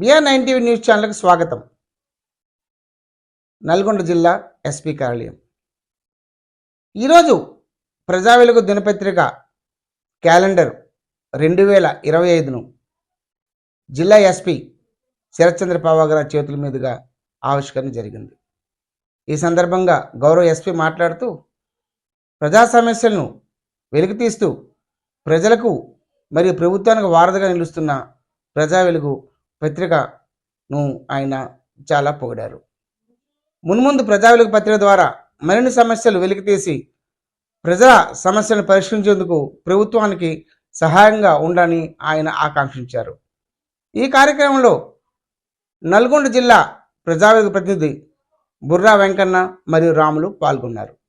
BR nine TV news ఛానల్కి స్వాగతం. నల్గొండ జిల్లా ఎస్పీ కార్యాలయం. ఈరోజు ప్రజావెలుగు దినపత్రిక క్యాలెండర్ రెండు వేల ఇరవై ఐదును జిల్లా ఎస్పీ శరత్చంద్ర గారి చేతుల మీదుగా ఆవిష్కరణ జరిగింది. ఈ సందర్భంగా గౌరవ ఎస్పీ మాట్లాడుతూ ప్రజా సమస్యలను వెలికితీస్తూ ప్రజలకు మరియు ప్రభుత్వానికి వారధిగా నిలుస్తున్న ప్రజా వెలుగు పత్రికను ఆయన చాలా పొగిడారు. మున్ముందు ప్రజా వెలుగు పత్రిక ద్వారా మరిన్ని సమస్యలు వెలికితీసి ప్రజల సమస్యలను పరిష్కరించేందుకు ప్రభుత్వానికి సహాయంగా ఉండాలని ఆయన ఆకాంక్షించారు. ఈ కార్యక్రమంలో నల్గొండ జిల్లా ప్రజా ప్రతినిధి బుర్రా వెంకన్న మరియు రాములు పాల్గొన్నారు.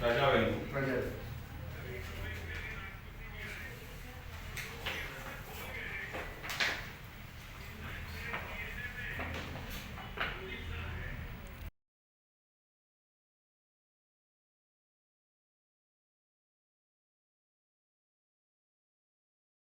ప్రజా వెలుగు